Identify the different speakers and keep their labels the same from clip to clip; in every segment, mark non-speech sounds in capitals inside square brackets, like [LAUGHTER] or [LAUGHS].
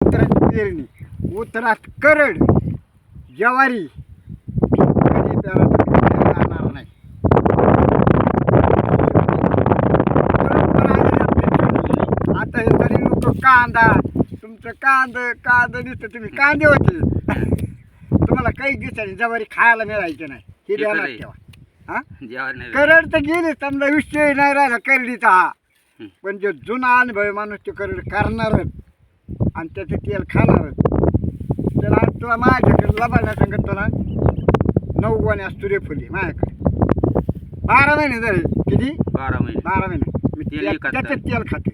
Speaker 1: उत्तरात पेरणी. उत्तरात करड ज्वारी. कधी जाणार नाही. आता हे तरी लोक कांदा तुमचं कांद कांद दिसतं तुम्ही कांदे होते. तुम्हाला काही दिसायचे ज्वारी खायला मिळायचे नाही. हे
Speaker 2: आहे.
Speaker 1: ठेवा. हा? करड तर गेली समजा विषय नाही राहिला करडीचा. हा. पण जो जुना अनुभव माणूस ते करड करणारच. आणि त्याचं तेल खाणारच त्याला तुला माझ्याकडे लबाडला सांगत तुला नऊ गोण्या सूर्यफुली माझ्याकडे. बारा महिने झाले. किती?
Speaker 2: बारा महिने.
Speaker 1: बारा महिने. मी
Speaker 2: तेल विकत
Speaker 1: त्याचं तेल खाते.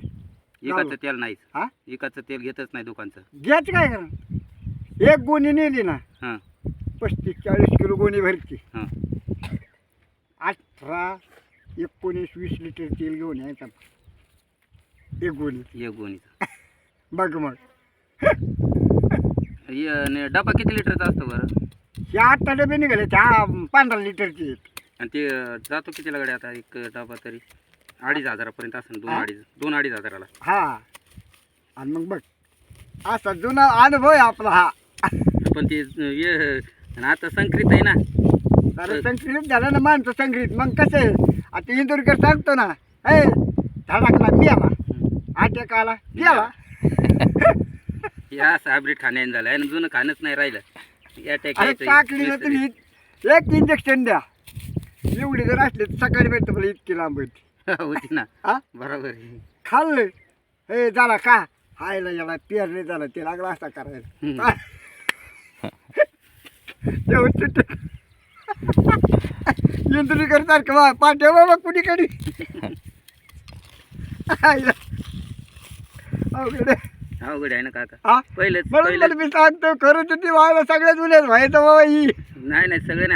Speaker 2: एकाचं तेल नाहीच.
Speaker 1: हा?
Speaker 2: एकाचं तेल घेतच नाही दुकानचं.
Speaker 1: घ्यायचं काय करा एक गोणी नेली ना
Speaker 2: हां.
Speaker 1: पस्तीस चाळीस किलो गोणी भरती.
Speaker 2: हां.
Speaker 1: अठरा एकोणीस वीस लिटर तेल घेऊन यायचं. एक गोणी.
Speaker 2: एक गोणीचा.
Speaker 1: बघ मग.
Speaker 2: हे ने- डबा किती लिटरचा असतो बरं?
Speaker 1: हे आठ डबे निघाले त्या पंधरा लिटरचे.
Speaker 2: आणि ते जातो कितीला गाडी आता एक डबा तरी? अडीच हजारापर्यंत असेल दोन
Speaker 1: हा?
Speaker 2: अडीच दोन अडीच हजाराला.
Speaker 1: हा. आणि मग बघ असा जुना अनुभव आहे आपला हा.
Speaker 2: पण ते हे आणि आता संक्रित आहे ना.
Speaker 1: तर संस्कृत झालं ना माणसं संस्कृत मग कसं आहे? आता इंदुरकर सांगतो ना हे धडाकला मी आला आला गेला [LAUGHS]
Speaker 2: असं हायब्रिड खाण्याने झालं. आणि जुनं खाणंच नाही राहिलं. अटॅक
Speaker 1: अरे टाकली ना तुम्ही एक इंजेक्शन द्या. एवढी जर असली तर सकाळी भेटतं मला इतकी लांब होती. [LAUGHS]
Speaker 2: होती ना.
Speaker 1: हा?
Speaker 2: बरोबर. आहे.
Speaker 1: खाल्लं. हे झाला का? हायला याला पेरणे झाला. ते लागला असा
Speaker 2: हम्म.
Speaker 1: करायला तेव्हा सुट्टी [LAUGHS] [LAUGHS] इंदुरीकर सारखं पाठ्या बाबा कुणीकडे? हायला. अवघड आहे.
Speaker 2: अवघड आहे ना काका.
Speaker 1: हा?
Speaker 2: पहिलेच
Speaker 1: म्हणून
Speaker 2: पहिलेच
Speaker 1: मला मी सांगतो खरं तर ती व्हायला सगळ्यात उल्याच व्हायचं बाबा ही.
Speaker 2: नाही नाही सगळ्यांनी